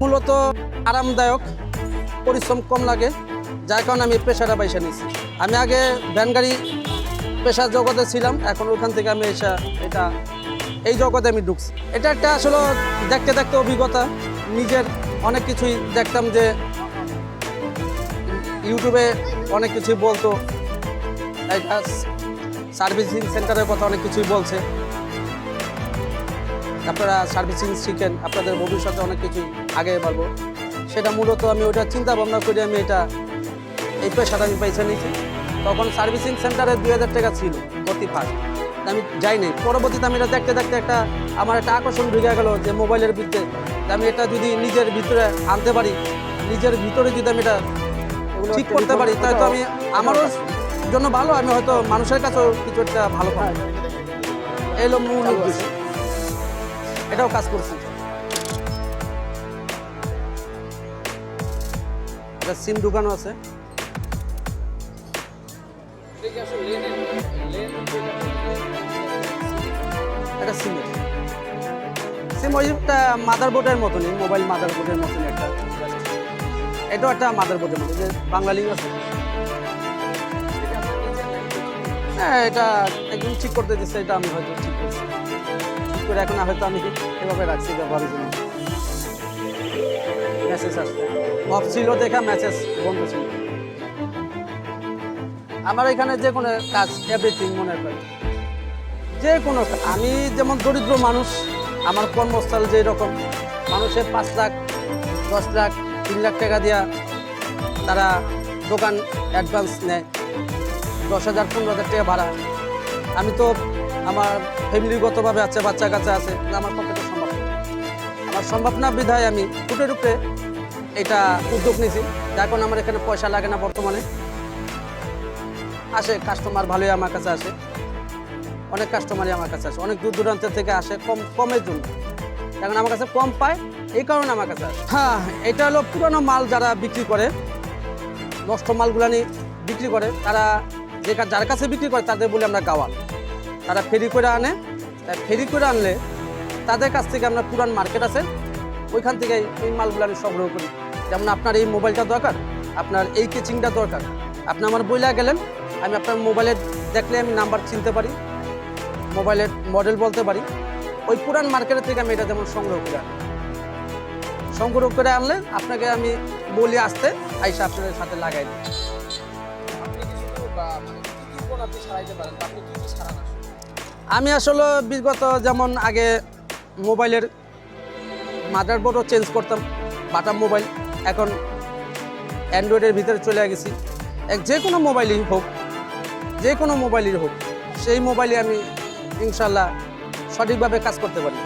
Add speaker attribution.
Speaker 1: মূলত আরামদায়ক, পরিশ্রম কম লাগে, যার কারণে আমি পেশাটা পয়সা নিয়েছি। আমি আগে ভ্যান গাড়ি পেশার জগতে ছিলাম, এখন ওখান থেকে আমি এসা এটা, এই জগতে আমি ঢুকছি। এটা একটা আসলে দেখতে দেখতে অভিজ্ঞতা, নিজের অনেক কিছুই দেখতাম যে ইউটিউবে অনেক কিছুই বলতো সার্ভিসিং সেন্টারের কথা অনেক কিছুই বলছে। আপনারা সার্ভিসিং শিখেন আপনাদের ভবিষ্যতে অনেক কিছু আগে পারব সেটা মূলত আমি ওটা চিন্তা ভাবনা করে আমি এটা এই পেশাটা আমি পয়সা নিয়েছি তখন সার্ভিসিং সেন্টারে দুই হাজার টাকা ছিল প্রতি ফার্স্ট আমি যাইনি পরবর্তীতে আমি এটা দেখতে দেখতে একটা আমার একটা আকর্ষণ ঢুকে গেল যে মোবাইলের ভিতরে। আমি এটা যদি নিজের ভিতরে আনতে পারি নিজের ভিতরে যদি আমি এটা ঠিক করতে পারি তাহলে তো আমি আমারও জন্য ভালো আমি হয়তো মানুষের কাছেও কিছু একটা ভালো পাই এই হলো মূল উদ্দেশ্য। এটাও কাজ করছি। সিম ঢুকানো আছে। এটা সিম। মাদার বোর্ডের মতনই, মোবাইল মাদার বোর্ডের মতন একটা। এটাও একটা মাদার বোর্ডের মতো যে বাংলা লিঙ্ক আছে। হ্যাঁ এটা একদম ঠিক করতে দিচ্ছে এটা আমি হয়তো ঠিক করছি। করে এখন হয়তো আমি এভাবে রাখছি ব্যবহারের জন্য? মেসেজ আসছে। অফ ছিল দেখা মেসেজ বন্ধ ছিল। আমার এখানে যে কোনো কাজ এভরিথিং মনে করি যে কোনো আমি যেমন দরিদ্র মানুষ, আমার কর্মস্থল যেই রকম, মানুষের পাঁচ লাখ, দশ লাখ, তিন লাখ টাকা দিয়া তারা দোকান অ্যাডভান্স নেয়। দশ হাজার, পনেরো হাজার টাকা ভাড়া। আমি তো আমার ফ্যামিলিগতভাবে আছে, বাচ্চা কাচ্চা আছে আমার পক্ষে সম্ভব। আমার সম্ভব না বিধায় আমি টুটে টুকরে এটা উদ্যোগ নিয়েছি। এখন আমার এখানে পয়সা লাগে না বর্তমানে। আসে কাস্টমার ভালোই আমার কাছে আসে। অনেক কাস্টমারই আমার কাছে আসে। অনেক দূর দূরান্ত থেকে আসে, কম, কমের জন্য। এখন আমার কাছে কম পায়, এই কারণে আমার কাছে আসে। হ্যাঁ এটা হলো পুরনো মাল যারা বিক্রি করে, নষ্ট মালগুলা নিয়ে বিক্রি করে, তারা যে যার কাছে বিক্রি করে, তাদের বলি আমরা গাওয়াল। তারা ফেরি করে আনে। তাই ফেরি করে আনলে তাদের কাছ থেকে আমরা পুরান মার্কেট আছে, ওইখান থেকে এই মালগুলো আমি সংগ্রহ করি। যেমন আপনার এই মোবাইলটা দরকার, আপনার এই কেচিংটা দরকার। আপনি আমার বইলা গেলেন, আমি আপনার মোবাইলে দেখলে আমি নাম্বার চিনতে পারি, মোবাইলের মডেল বলতে পারি। ওই পুরান মার্কেটের থেকে আমি এটা যেমন সংগ্রহ করে আনি। সংগ্রহ করে আনলে আপনাকে আমি বলি আসতে, আইসা আপনাদের সাথে লাগাই দিই।
Speaker 2: আপনি কি শুধু বা মানে সারাইতে পারেন? আপনি সারান
Speaker 1: আমি আসলে বিগত যেমন আগে মোবাইলের মাদারবোর্ডও চেঞ্জ করতাম, বাটাম মোবাইল, এখন অ্যান্ড্রয়েডের ভিতরে চলে গেছি। এক যে কোনো মোবাইলই হোক, যে কোনো মোবাইলই হোক, সেই মোবাইলে আমি ইনশাল্লাহ সঠিকভাবে কাজ করতে পারি।